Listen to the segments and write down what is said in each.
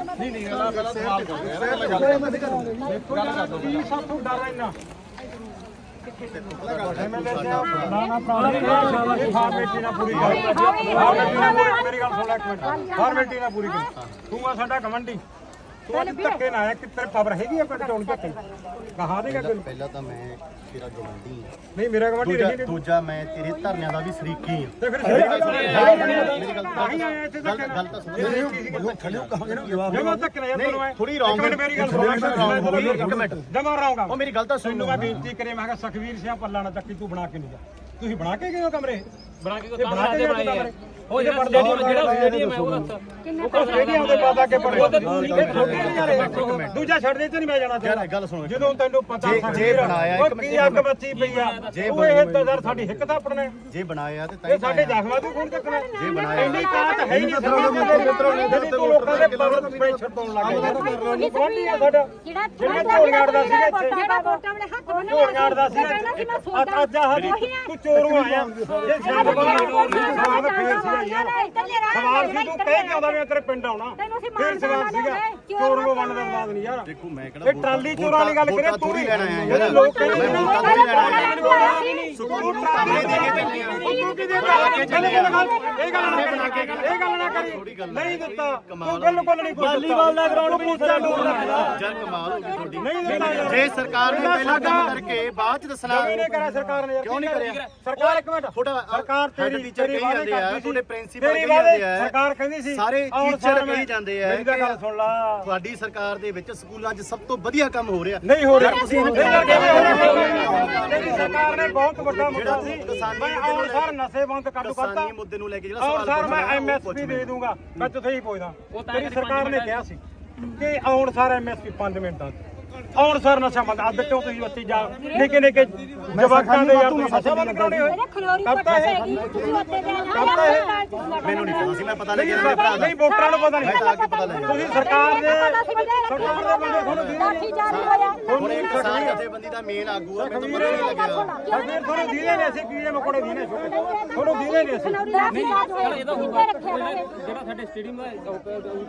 ਨਹੀਂ ਨਹੀਂ ਗੱਲਾਂ ਪਹਿਲਾਂ ਸਵਾਲ ਕਰ। ਰਿਹਾ ਕੀ ਸਭ ਤੋਂ ਡਰ ਇੰਨਾ? ਐਮਐਲਏ ਸਾਹਿਬ ਨਾ ਨਾ ਪ੍ਰਾਣਾ ਇਹ ਫਾਰਮੈਲਿਟੀ ਨਾਲ ਪੂਰੀ ਕਰ। ਤੂੰ ਆ ਸਾਡਾ ਕਮੰਡੀ ਤੂੰ ਅੱਜ ਧੱਕੇ ਨਾ ਆਇਆ ਕਿ ਤੇਰੇ ਪਾਵਰ ਹੈਗੀ ਆ ਪਿੰਡ ਚੋਂ ਧੱਕੇ ਕਹਾ ਦੇਗਾ ਕੋਈ? ਪਹਿਲਾਂ ਤਾਂ ਮੈਂ ਤੇਰਾ ਗਵੰਡੀ ਨਹੀਂ ਮੇਰਾ ਦੂਜਾ ਰਹੀ ਨਹੀਂ ਦੂਜਾ ਮੈਂ ਤੇਰੇ ਧਰਨਿਆਂ ਦਾ ਵੀ ਸ਼ਰੀਕੀ ਹਾਂ। ਤੇ ਫਿਰ ਮੇਰੀ ਗੱਲ ਤਾਂ ਹੀ ਆਇਆ ਇੱਥੇ ਗੱਲ ਧੱਕੇ ਗੱਲ ਤਾਂ ਸੁਣ। ਖੜਿਓ ਕਹਾਂਗੇ ਨਾ ਜਵਾਬ ਜਮਾ ਧੱਕੇ ਨਾ ਯਾਰ ਤੈਨੂੰ ਮੈਂ। ਥੋੜੀ ਰੌਂਗ ਇੱਕ ਮਿੰਟ ਮੇਰੀ ਗੱਲ ਸੁਣ ਇੱਕ ਮਿੰਟ ਜਮਾ ਰਹਾਂਗਾ ਉਹ ਮੇਰੀ ਗੱਲ ਤਾਂ ਸੁਣ। ਤੈਨੂੰ ਮੈਂ ਬੇਨਤੀ ਕਰੇ ਮੈਂ ਕਿਹਾ ਸੁਖਵੀਰ ਸਿੰਘ ਪੱਲਾ ਨਾ ਚੱਕੀ ਤੂੰ ਬਣਾ ਕੇ ਨਹੀਂ ਜਾ। ਤੁਸੀਂ ਬਣਾ ਕੇ ਗਏ ਹੋ ਕਮਰੇ? ਬਣਾ ਕੇ ਇਹ ਬਣਾ ਕੇ ਗਏ ਹੋ ਉਹ ਜਿਹੜਾ ਸਟੇਡੀਅਮ ਜਿਹੜਾ ਸਟੇਡੀਅਮ ਹੈ ਉਹ ਦੱਸ ਉਹ ਸਟੇਡੀਅਮ ਦੇ ਪਤਾ ਕਿ ਪੜੇ ਇਹ ਥੋੜੇ ਨਹੀਂ ਯਾਰ। ਦੂਜਾ ਛੱਡ ਦੇ ਤੇ ਨਹੀਂ ਮੈਂ ਜਾਣਾ ਯਾਰ ਗੱਲ ਸੁਣੋ ਜਦੋਂ ਤੈਨੂੰ ਪਤਾ ਜੇ- ਜੇ ਬਣਾਇਆ ਇੱਕ ਉਹ ਮਿੰਟ, ਕੀ ਅੱਗ ਬੱਚੀ ਪਈ ਆ। ਜੇ ਉਹ ਇਹ ਤਾਂ ਯਾਰ ਸਾਡੀ ਹਿੱਕ ਤਾਂ ਆਪਣੇ। ਜੇ ਬਣਾਇਆ ਤੇ ਤਾਂ ਇਹ ਸਾਡੇ ਜ਼ਖਮਾਂ ਤੋਂ ਕੌਣ ਚੱਕਣਾ। ਜੇ ਬਣਾਇਆ ਇੰਨੀ ਤਾਕਤ ਹੈ ਹੀ ਨਹੀਂ ਸਰਕਾਰ ਦੇ ਮਿੱਤਰੋਂ ਨੇ ਜਿਹੜੀ ਤੂੰ ਲੋਕਾਂ ਦੇ ਪਵਰ ਪ੍ਰੈਸ਼ਰ ਪਾਉਣ ਲੱਗ ਗਿਆ ਗਵਾਂਢੀ ਆ ਸਾਡਾ। ਜਿਹੜਾ ਝੋਲੀਆਂ ਅੜਦਾ ਸੀਗਾ ਇੱਥੇ। ਜਿਹੜਾ ਵੋਟਾਂ ਵੇਲੇ ਹੱਥ ਬੰਨ੍ਹ ਝੋਲੀਆਂ ਅੜਦਾ ਸੀਗਾ ਅੱਜ ਅੱਜ ਆਹ ਤੂੰ ਚੋਰੂ ਆਇਆ ਇਹ ਸ਼ਾਇਦ ਸਵਾਲ ਫੇਰ ਸੀਗਾ ਯਾਰ ਸਵਾਲ ਸੀ ਤੂੰ ਕਹਿ ਕੇ ਆਉਂਦਾ ਵੀ ਮੈਂ ਤੇਰੇ ਪਿੰਡ ਆਉਣਾ? ਫੇਰ ਸਵਾਲ ਸੀਗਾ ਚੋਰ ਨੂੰ ਵੰਡ ਦਾ ਬਾਦ ਨਹੀਂ ਯਾਰ। ਦੇਖੋ ਮੈਂ ਕਿਹੜਾ ਇਹ ਟਰਾਲੀ ਚੋਰਾਂ ਵਾਲੀ ਗੱਲ ਕਰੇ ਤੂੰ। ਜਿਹੜੇ ਯਾਰ। ਲੋਕ ਕਹਿੰਦੇ ਮੈਂ ਨੇ ਵੋਟਾਂ ਥੋੜੀ ਲੈਣਾ ਆ? ਸਕੂਲ ਟਰਾਲੀ ਦੇ ਕੇ ਚੱਲੇ ਆ ਤੂੰ ਕੀ ਦੇ ਇਹ ਗੱਲ ਨਾ ਕਰੀ ਇਹ ਗੱਲ ਨਾ ਕਰੀ। ਨਹੀਂ ਦਿੱਤਾ। ਤੂੰ ਬਿਲਕੁਲ ਨਹੀਂ ਕੁਝ ਵਾਲੀਬਾਲ ਦਾ ਗਰਾਊਂਡ ਉੱਚਾ ਡੋਰ ਰੱਖਦਾ। ਯਾਰ ਕਮਾਲ ਹੋ ਗਈ ਤੁਹਾਡੀ। ਨਹੀਂ ਦਿੱਤਾ ਯਾਰ। ਜੇ ਸਰਕਾਰ ਨੇ ਪਹਿਲਾਂ ਕੰਮ ਕਰਕੇ ਬਾਅਦ ਚ ਦੱਸਣਾ ਕਿਉਂ ਨਹੀਂ ਕਰਿਆ ਸਰਕਾਰ ਨੇ ਯਾਰ। ਕਿਉਂ ਨਹੀਂ ਕਰਿਆ? ਸਰਕਾਰ ਇੱਕ ਮਿੰਟ। ਤੁਹਾਡਾ ਸਰਕਾਰ ਤੇਰੀ teacher ਕਹੀ ਜਾਂਦੇ ਆ। ਤੁਹਾਡੇ ਤੇਰੀ ਕਹੀ ਜਾਂਦੇ ਆ। ਸਰਕਾਰ ਕਹਿੰਦੀ ਸੀ ਸਾਰੇ ਸਾਲ ਕਹੀ ਜਾਂਦੇ ਆ ਮੇਰੀ ਗੱਲ ਸੁਣ ਲਾ। ਤੁਹਾਡੀ ਸਰਕਾਰ ਦੇ ਵਿੱਚ ਸਕੂਲਾਂ 'ਚ ਸਭ ਤੋਂ ਵਧੀਆ ਕੰਮ ਹੋ ਰਿਹਾ। ਨਹੀਂ ਹੋ ਰਿਹਾ। ਤੁਸੀਂ ਤੇਰੀ ਸਰਕਾਰ ਨੇ ਬਹੁਤ ਵੱਡਾ ਮੁੱਦਾ ਸੀ। ਮੈਂ ਸਾਰ ਨਸ਼ੇ ਬੰਦ ਕਰ ਦੂ ਕਰਤਾ। ਕਿਸਾਨੀ ਮੁੱਦੇ ਨੂੰ ਲੈ ਕੇ ਜਿਹੜਾ ਸਵਾਲ ਸਾਰ ਮੈਂ ਐਮਐਸਪੀ ਦੇ ਦੂੰਗਾ। ਮੈਂ ਤੁਥੇ ਹੀ ਪੁੱਛਦਾ। ਕਦੇ ਸਰਕਾਰ ਨੇ ਕਿਹਾ ਸੀ ਕਿ ਆਉਣ ਸਾਰ ਐਮਐਸਪੀ 5 ਮਿੰਟਾਂ ਆਉਣ ਸਾਰ ਨਸ਼ਾ ਬੰਦ। ਅੱਧ ਕਿਉਂ ਤੁਸੀਂ ਬੱਚੀ ਜਾ ਨਿੱਕੇ ਨਿੱਕੇ ਜਵਾਕਾਂ ਦੇ ਯਾਰ ਤੁਸੀਂ ਨਸ਼ਾ ਬੰਦ ਕਰਾਉਣੇ ਹੋਏ। ਕਰਤਾ ਹੈ ਮੈਨੂੰ ਨਹੀਂ ਪਤਾ ਸੀ ਮੈਂ ਪਤਾ ਲੱਗਿਆ ਮੇਰੇ ਭਰਾ ਦਾ ਨਹੀਂ ਵੋਟਰਾਂ ਨੂੰ ਪਤਾ ਮੈਂ ਤਾਂ ਆ ਕੇ ਪਤਾ ਨਹੀਂ ਲੱਗਿਆ ਤੁਸੀਂ ਸਰਕਾਰ ਦੇ ਸਰਕਾਰ ਦੇ ਬੰਦੇ ਤੁਹਾਨੂੰ ਦੀਦੇ ਹੁਣ ਇੱਕ ਕਿਸਾਨ ਜਥੇਬੰਦੀ ਦਾ ਮੇਨ ਆਗੂ ਆ ਮੈਨੂੰ ਪਤਾ ਨਹੀਂ ਲੱਗਿਆ ਸਰਕਾਰ ਤੁਹਾਨੂੰ ਦੀਦੇ ਨੇ ਅਸੀਂ ਕੀੜੇ ਮਕੋੜੇ ਦੀਨੇ ਛੋਟੇ ਤੁਹਾਨੂੰ ਦੀਦੇ ਨੇ ਅਸੀਂ ਜਿਹੜਾ ਸਾਡੇ ਸਟੇਡੀਅਮ ਦਾ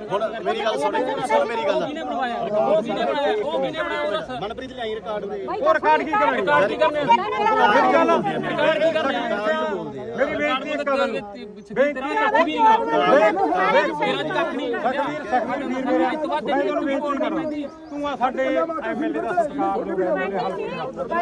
ਹੁਣ ਮੇਰੀ ਗੱਲ ਸੁਣ ਸੁਣ ਮੇਰੀ ਗੱਲ ਕਿਹਨੇ ਬਣਵਾਇਆ ਉਹ ਕਿਹਨੇ ਬਣਾਇਆ ਉਹ ਕਿਹਨੇ ਬਣਾਇਆ ਮਨਪ੍ਰੀਤ ਲਈ ਰਿਕਾਰਡ ਦੇ ਹੋਰ ਰਿਕਾਰਡ ਕੀ ਕਰਾਂਗੇ ਰਿਕਾਰਡ ਕੀ ਕਰਨੇ ਮੇਰੀ ਗੱਲ ਰਿਕਾਰਡ ਕੀ ਕਰਨੇ ਮੇਰੀ ਬੇਨਤੀ ਇੱਕ ਗੱਲ ਬੇਨਤੀ ਕੱਖ ਵੀ ਨਹੀਂ ਮੇਰਾ ਜੀ ਕੱਖ ਨਹੀਂ ਸਖਵੀਰ ਸਖਵੀਰ ਵੀਰ ਮੇਰਾ ਮੈਂ ਤੁਹਾਨੂੰ ਬੇਨਤੀ ਕਰਾਂ ਤੂੰ ਆ। ਸਾਡੇ ਐਮਐਲਏ ਦਾ ਸਤਿਕਾਰ ਹੈ ਹਲਕੇ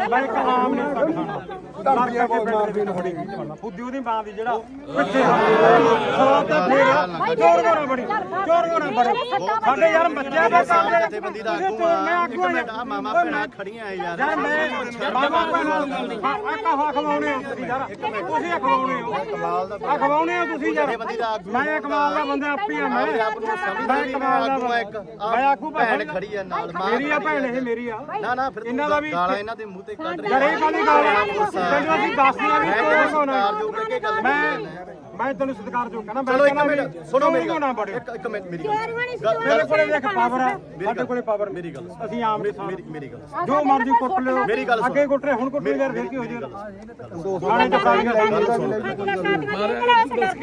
ਮੈਂ ਇੱਕ ਆਮ ਨਹੀਂ ਤੱਕ ਖਾਣਾ ਡਰ ਕੇ ਮਾਰ ਵੀ ਥੋੜੀ ਫੁੱਦੀ ਉਹਦੀ ਮਾਂ ਦੀ ਜਿਹੜਾ ਪਿੱਛੇ ਸਵਾਲ ਤਾਂ ਫੇਰ ਚੋਰ ਗੋਣਾ ਬੜੀ? ਚੋਰ ਗੋਣਾ ਬੜੀ? ਸਾਡੇ ਯਾਰ ਬੱਚਿਆਂ ਦੇ ਕੰਮ ਦੇ ਜਥੇਬੰਦੀ ਦਾ ਆਗੂ ਆ। ਇੱਕ ਮਿੰਟ ਆ ਮਾਮਾ ਭੈਣਾ ਖੜੀਆਂ ਆ ਯਾਰ। ਯਾਰ ਮੈਂ ਬਾਬਾ ਪੈਣਾ ਆ ਕਹਾ ਖਵਾਉਣੇ ਹੋ ਤੁਸੀਂ ਯਾਰ। ਤੁਸੀਂ ਖਵਾਉਣੇ ਹੋ। ਕਮਾਲ ਦਾ ਆ ਖਵਾਉਣੇ ਹੋ ਤੁਸੀਂ ਯਾਰ ਮੈਂ ਕਮਾਲ ਦਾ ਬੰਦਾ ਆਪੀ ਆ ਮੈਂ। ਮੈਂ ਕਮਾਲ ਦਾ ਆ ਇੱਕ। ਮੈਂ ਆਗੂ ਭੈਣ ਖੜੀ ਆ ਨਾਲ ਮੇਰੀ ਆ ਭੈਣ ਇਹ ਮੇਰੀ ਆ। ਨਾ ਨਾ ਫਿਰ ਇਹਨਾਂ ਦਾ ਵੀ ਗਾਲਾਂ ਇਹਨਾਂ ਦੇ ਮੂੰਹ ਤੇ ਕੱਢ ਯਾਰ ਰਹੇ। ਇਹ ਕਾਲੀ ਗੱਲ। ਤੈਨੂੰ ਅਸੀਂ ਦੱਸਦੇ ਆ? ਵੀ ਤੈਨੂੰ ਹੋਣਾ ਕੇ ਗੱਲ ਮੈਂ ਮੈਂ ਤੈਨੂੰ ਸਤਿਕਾਰ ਜੋ ਕਹਿੰਦਾ ਚਲੋ ਇੱਕ ਮਿੰਟ ਸੁਣੋ ਮੇਰੀ ਨਾ ਗੱਲ। ਬੜੇ ਇੱਕ ਇੱਕ ਮਿੰਟ ਮੇਰੀ ਗੱਲ ਮੇਰੇ ਕੋਲੇ ਦੇਖ ਪਾਵਰ ਆ ਸਾਡੇ ਕੋਲੇ ਪਾਵਰ ਮੇਰੀ ਗੱਲ ਸੁਣ। ਅਸੀਂ ਆਮ ਨਹੀਂ ਮੇਰੀ ਮੇਰੀ ਗੱਲ ਜੋ ਮਰਜ਼ੀ ਕੁੱਟ ਲਿਓ। ਮੇਰੀ ਗੱਲ ਸੁਣ। ਅੱਗੇ ਕੁੱਟ ਰਹੇ ਹੁਣ ਕੁੱਟ ਯਾਰ ਫਿਰ ਕੀ ਹੋ ਜਾਏਗਾ? ਥਾਣੇ ਚ ਸਾਰੀਆਂ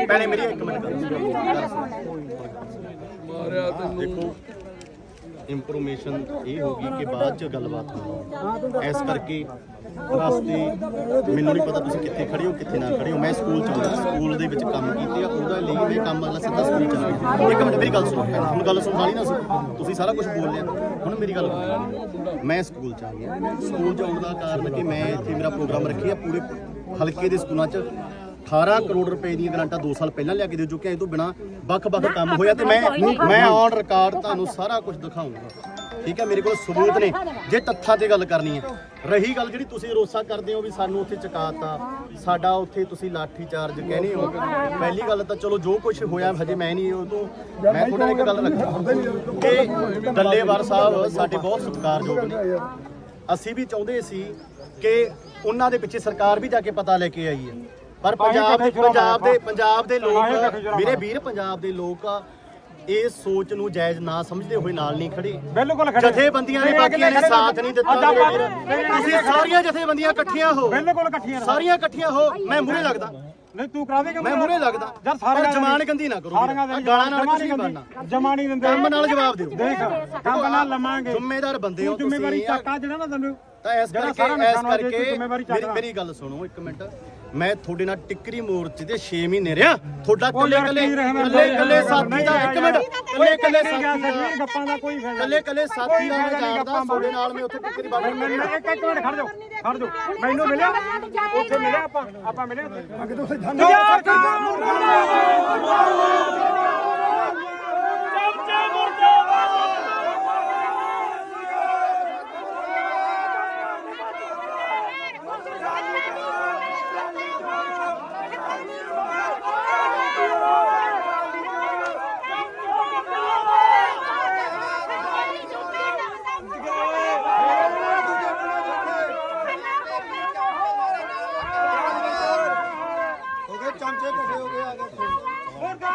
ਭੈਣੇ ਮੇਰੀ ਇੱਕ ਮਿੰਟ ਗੱਲ ਦੇਖੋ ਇਨਫੋਰਮੇਸ਼ਨ ਇਹ ਹੋ ਗਈ ਕਿ ਬਾਅਦ ਚ ਗੱਲਬਾਤ ਹੋਣੀ ਇਸ ਕਰਕੇ ਰਸਤੇ ਮੈਨੂੰ ਨਹੀਂ ਪਤਾ ਤੁਸੀਂ ਕਿੱਥੇ ਖੜੇ ਹੋ, ਕਿੱਥੇ ਨਾ ਖੜੇ ਹੋ। ਮੈਂ ਸਕੂਲ ਚ ਹਾਂ ਸਕੂਲ ਦੇ ਵਿੱਚ ਕੰਮ ਕੀਤੇ ਆ, ਉਹਦਾ ਲਈ ਮੈਂ ਕੰਮ ਅਗਲਾ ਸਿੱਧਾ ਸਕੂਲ ਚ ਆ ਇੱਕ ਮਿੰਟ, ਮੇਰੀ ਗੱਲ ਸੁਣੋ, ਹੁਣ ਗੱਲ ਸੁਣ ਵਾਲੀ ਨਾ ਸੀ ਤੁਸੀਂ ਸਾਰਾ ਕੁਝ ਬੋਲ ਲਿਆ। ਹੁਣ ਮੇਰੀ ਗੱਲ ਮੈਂ ਸਕੂਲ ਚ ਆ ਗਿਆ। ਸਕੂਲ ਚ ਆਉਣ ਦਾ ਕਾਰਨ ਕਿ ਮੈਂ ਇੱਥੇ ਮੇਰਾ ਪ੍ਰੋਗਰਾਮ ਰੱਖਿਆ, ਪੂਰੇ ਹਲਕੇ ਦੇ ਸਕੂਲਾਂ ਚ। 18 ਕਰੋੜ ਰੁਪਏ ਦੀਆਂ ਗ੍ਰਾਂਟਾਂ 2 ਸਾਲ ਪਹਿਲਾਂ ਲਿਆ ਕੇ ਦੇ ਚੁੱਕੇ ਆ ਇਹ ਤੋਂ ਬਿਨਾ ਵੱਖ-ਵੱਖ ਕੰਮ ਹੋਇਆ ਤੇ ਮੈਂ ਮੈਂ ਔਨ ਰਿਕਾਰਡ ਤੁਹਾਨੂੰ ਸਾਰਾ ਕੁਝ ਦਿਖਾਉਂਗਾ ਠੀਕ ਹੈ ਮੇਰੇ ਕੋਲ ਸਬੂਤ ਨੇ। ਜੇ ਤੱਥਾਂ ਤੇ ਗੱਲ ਕਰਨੀ ਹੈ। ਰਹੀ ਗੱਲ ਜਿਹੜੀ ਤੁਸੀਂ ਰੋਸਾ ਕਰਦੇ ਹੋ ਵੀ ਸਾਨੂੰ ਉੱਥੇ ਚਕਾਤਾ ਸਾਡਾ ਉੱਥੇ ਤੁਸੀਂ ਲਾਠੀ ਚਾਰਜ ਕਹਿੰਦੇ ਹੋ। ਪਹਿਲੀ ਗੱਲ ਤਾਂ ਚਲੋ ਜੋ ਕੁਝ ਹੋਇਆ ਹਜੇ ਮੈਂ ਨਹੀਂ ਉਹ ਤੋਂ ਮੈਂ ਤੁਹਾਡੇ ਨਾਲ ਇੱਕ ਗੱਲ ਰੱਖਾਂ ਕਿ ਡੱਲੇਵਾਰ ਸਾਹਿਬ ਸਾਡੇ ਬਹੁਤ ਸਤਿਕਾਰਯੋਗ ਨੇ। ਅਸੀਂ ਵੀ ਚਾਹੁੰਦੇ ਸੀ ਕਿ ਉਹਨਾਂ ਦੇ ਪਿੱਛੇ ਸਰਕਾਰ ਵੀ ਜਾ ਕੇ ਪਤਾ ਲੈ ਕੇ ਆਈ ਹੈ ਪਰ ਪੰਜਾਬ ਦੇ ਪੰਜਾਬ ਦੇ ਪੰਜਾਬ ਦੇ ਲੋਕ ਮੇਰੇ ਵੀਰ ਪੰਜਾਬ ਦੇ ਲੋਕ ਇਹ ਸੋਚ ਨੂੰ ਜਾਇਜ਼ ਨਾ ਸਮਝਦੇ ਹੋਏ ਨਾਲ ਨਹੀਂ ਖੜੇ। ਬਿਲਕੁਲ ਖੜੇ। ਜਥੇਬੰਦੀਆਂ ਨੇ ਬਾਕੀਆਂ ਨੇ ਸਾਥ ਨਹੀਂ ਦਿੱਤਾ ਮੇਰੇ। ਤੁਸੀਂ ਸਾਰੀਆਂ ਜਥੇਬੰਦੀਆਂ ਇਕੱਠੀਆਂ ਹੋ। ਬਿਲਕੁਲ ਇਕੱਠੀਆਂ। ਸਾਰੀਆਂ ਇਕੱਠੀਆਂ ਹੋ। ਮੈਂ ਮੂਹਰੇ ਲੱਗਦਾ। ਨਹੀਂ ਤੂੰ ਕਰਾ ਦੇਗਾ ਮੈਂ ਮੂਹਰੇ? ਲੱਗਦਾ। ਯਾਰ ਸਾਰੀਆਂ ਜਮਾਨ ਗੰਦੀ ਨਾ ਕਰੋ। ਗਾਲਾਂ ਨਾਲ ਕੁਝ ਨਹੀਂ ਬਣਨਾ। ਜਮਾ ਨਹੀਂ ਦਿੰਦੇ। ਕੰਮ ਨਾਲ ਜਵਾਬ ਦਿਓ। ਦੇਖ ਕੰਮ ਨਾਲ ਲਵਾਂਗੇ। ਜ਼ਿੰਮੇਦਾਰ ਬੰਦੇ ਹੋ ਤੂੰ ਜ਼ਿੰਮੇਵਾਰੀ ਤੁਸੀਂ। ਚੱਕਾ ਜਿਹੜਾ ਨਾ ਤੈਨੂੰ ਤਾਂ ਇਸ ਕਰਕੇ ਇਸ ਹੋ ਕਰਕੇ ਮੇਰੀ। ਮੇਰੀ ਗੱਲ ਸੁਣੋ ਇੱਕ ਮਿੰਟ। ਮੈਂ ਤੁਹਾਡੇ ਨਾਲ ਟਿੱਕਰੀ ਮੋਰਚੇ ਦੇ 6 ਮਹੀਨੇ ਰਿਹਾ। ਤੁਹਾਡਾ ਕੱਲੇ ਕੱਲੇ ਕੱਲੇ ਕੱਲੇ ਸਾਥੀ ਦਾ ਇੱਕ ਮਿੰਟ। ਕੱਲੇ ਕੱਲੇ ਸਾਥੀ ਦਾ ਗੱਪਾਂ ਦਾ ਕੋਈ ਫਾਇਦਾ ਕੱਲੇ ਕੱਲੇ ਸਾਥੀ ਦਾ ਮੈਂ ਜਾਣਦਾ ਤੁਹਾਡੇ ਨਾਲ ਮੈਂ ਉੱਥੇ ਟਿੱਕਰੀ ਬਾੜ ਮੈਂ ਮੈਂ ਇੱਕ ਇੱਕ ਮਿੰਟ ਖੜ ਜਾਓ ਖੜ ਜਾਓ। ਮੈਨੂੰ ਮਿਲਿਆ? ਉੱਥੇ ਮਿਲਿਆ ਆਪਾਂ? ਆਪਾਂ ਮਿਲੇ ਉੱਥੇ? ਅੱਗੇ ਤੁਸੀਂ ਹੋ ਗਏ ਚਮਚੇ ਇਕੱਠੇ ਹੋ ਗਏ ਆ ਗਏ